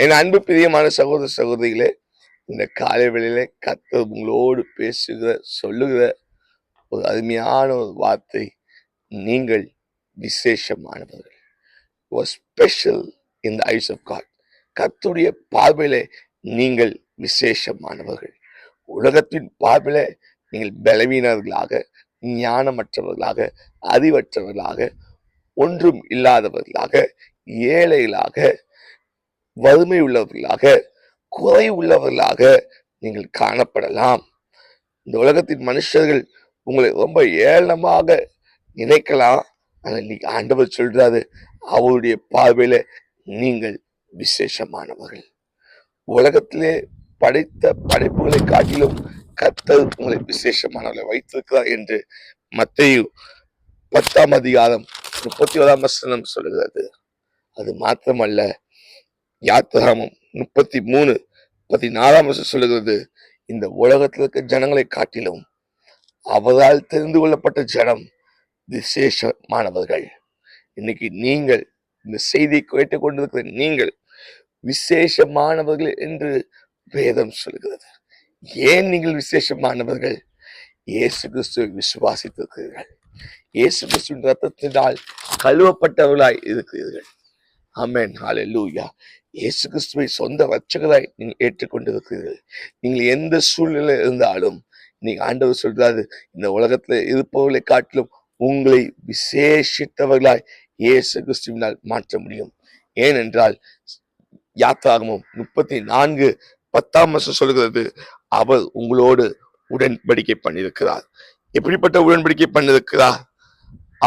என் அன்பு பிரியமான சகோதர சகோதரிகளே இந்த காலை வேளையில கத்த உங்களோடு பேசுகிற சொல்லுகிற ஒரு அருமையான ஒரு வார்த்தை நீங்கள் விசேஷமானவர்கள். Special in the eyes of God கத்துடைய பார்வையில நீங்கள் விசேஷமானவர்கள். உலகத்தின் பார்வையில நீங்கள் பலவீனர்களாக ஞானமற்றவர்களாக அறிவற்றவர்களாக ஒன்றும் இல்லாதவர்களாக ஏழைகளாக வறுமை உள்ளவர்களாக குறை உள்ளவர்களாக நீங்கள் காணப்படலாம். இந்த உலகத்தின் மனுஷர்கள் உங்களை ரொம்ப ஏளனமாக நினைக்கலாம். ஆனால் இன்னைக்கு ஆண்டவர் சொல்றாரு அவருடைய பார்வையில நீங்கள் விசேஷமானவர்கள். உலகத்திலே படைத்த படைப்புகளை காட்டிலும் கத்தர் உங்களை விசேஷமானவர்களை வைத்திருக்கிறார் என்று மத்தையு பத்தாம் அதிகாரம் முப்பத்தி ஓராம் வசனம் சொல்கிறது அது மாத்திரமல்ல யாத்திராமம் முப்பத்தி மூணு பதினாலாம் வருஷம் சொல்லுகிறது இந்த உலகத்தில் இருக்க ஜனங்களை காட்டிலும் அவரால் தெரிந்து கொள்ளப்பட்ட ஜனம் விசேஷமானவர்கள். இன்னைக்கு நீங்கள் இந்த செய்தியை கேட்டுக் கொண்டிருக்கிற நீங்கள் விசேஷமானவர்கள் என்று வேதம் சொல்கிறது ஏன் நீங்கள் விசேஷமானவர்கள்? இயேசு கிறிஸ்துவை விசுவாசித்திருக்கிறீர்கள். இயேசு கிறிஸ்துவின் ரத்தத்தினால் கழுவப்பட்டவர்களாய் இருக்கிறீர்கள். அமேன் ஹாலே லூயா இயேசு கிறிஸ்துவை சொந்த ரட்சகராய் நீங்கள் ஏற்றுக்கொண்டிருக்கிறீர்கள். நீங்கள் எந்த சூழ்நிலை இருந்தாலும் நீங்க ஆண்டவர் சொல்றாரு இந்த உலகத்துல இருப்பவர்களை காட்டிலும் உங்களை விசேஷித்தவர்களாய் இயேசு கிறிஸ்துவினால் மாற்ற முடியும். ஏனென்றால் யாத்திராகமும் முப்பத்தி நான்கு பத்தாம் வருஷம் சொல்கிறது அவர் உங்களோடு உடன்படிக்கை பண்ணியிருக்கிறார். எப்படிப்பட்ட உடன்படிக்கை பண்ணியிருக்கிறார்?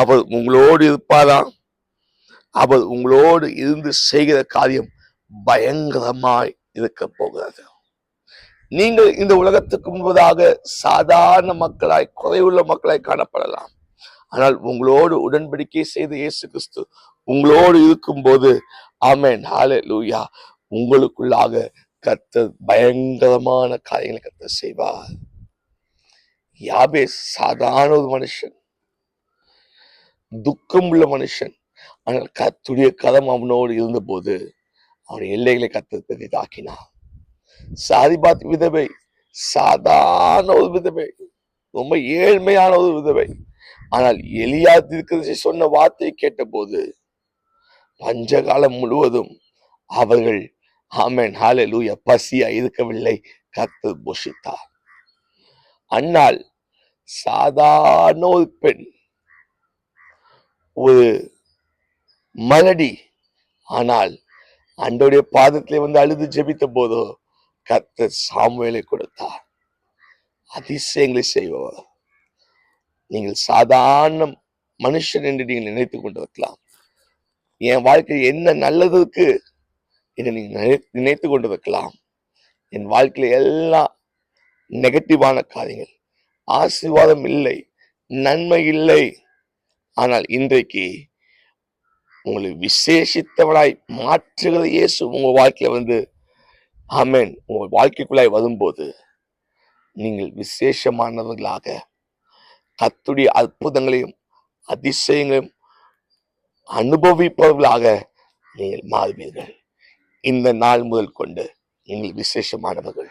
அவர் உங்களோடு இருப்பாரா? அவர் உங்களோடு இருந்து செய்கிற காரியம் பயங்கரமாய் இருக்க போகிறது. நீங்கள் இந்த உலகத்துக்கு முன்பதாக சாதாரண மக்களாய் குறைவுள்ள மக்களாய் காணப்படலாம். ஆனால் உங்களோடு உடன்படிக்கை செய்த இயேசு கிறிஸ்து உங்களோடு இருக்கும்போது ஆமேன் ஹாலே லூயா உங்களுக்குள்ளாக கத்த பயங்கரமான காரியங்களை கத்த செய்வார். யாபே சாதாரண ஒரு மனுஷன் துக்கம் உள்ள மனுஷன் ஆனால் கத்துடைய கதம் அவனோடு இருந்தபோது அவன் எல்லைகளை கத்தர் பெரிதாக்கினான் சாதிபாத் விதவை சாதாரண ஒரு விதவை ரொம்ப ஏழ்மையான ஒரு விதவை. ஆனால் எலியா தீர்க்கதரிசி சொன்ன வார்த்தையை கேட்டபோது பஞ்சகாலம் முழுவதும் அவர்கள் ஆமென் ஹalleluya பசியா இருக்கவில்லை கத்து போஷித்தார். அன்னால் சாதாரண ஒரு பெண் ஒரு மலடி ஆனால் அண்டோடைய பாதத்திலே வந்து அழுது ஜெபித்த போதோ கத்த சாமுவேலை கொடுத்தார். அதிசயங்களை செய்பவர். நீங்கள் சாதாரண மனுஷன் என்று நீங்கள் நினைத்து கொண்டிருக்கலாம். என் வாழ்க்கையில் என்ன நல்லதுக்கு என்று நீங்கள் நினைத்து கொண்டிருக்கலாம். என் வாழ்க்கையில எல்லாம் நெகட்டிவான காரியங்கள். ஆசீர்வாதம் இல்லை நன்மை இல்லை. ஆனால் இன்றைக்கு உங்களை விசேஷித்தவராய் மாற்றுகிற இயேசு. உங்க வாழ்க்கையில வந்து ஆமேன். உங்க வாழ்க்கைக்குள்ளாய் வரும்போது நீங்கள் விசேஷமானவர்களாக கத்துடைய அற்புதங்களையும் அதிசயங்களையும் அனுபவிப்பவர்களாக நீங்கள் மாறுவீர்கள். இந்த நாள் முதல் கொண்டு நீங்கள் விசேஷமானவர்கள்.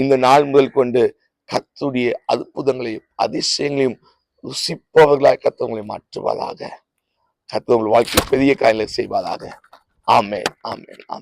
இந்த நாள் முதல் கொண்டு கத்துடைய அற்புதங்களையும் அதிசயங்களையும் ருசிப்பவர்களாக கத்தவங்களை மாற்றுவதாக கத்தவங்கள் வாழ்க்கை பெரிய காரியங்களை செய்வதாக ஆமென் ஆமென் ஆமென்.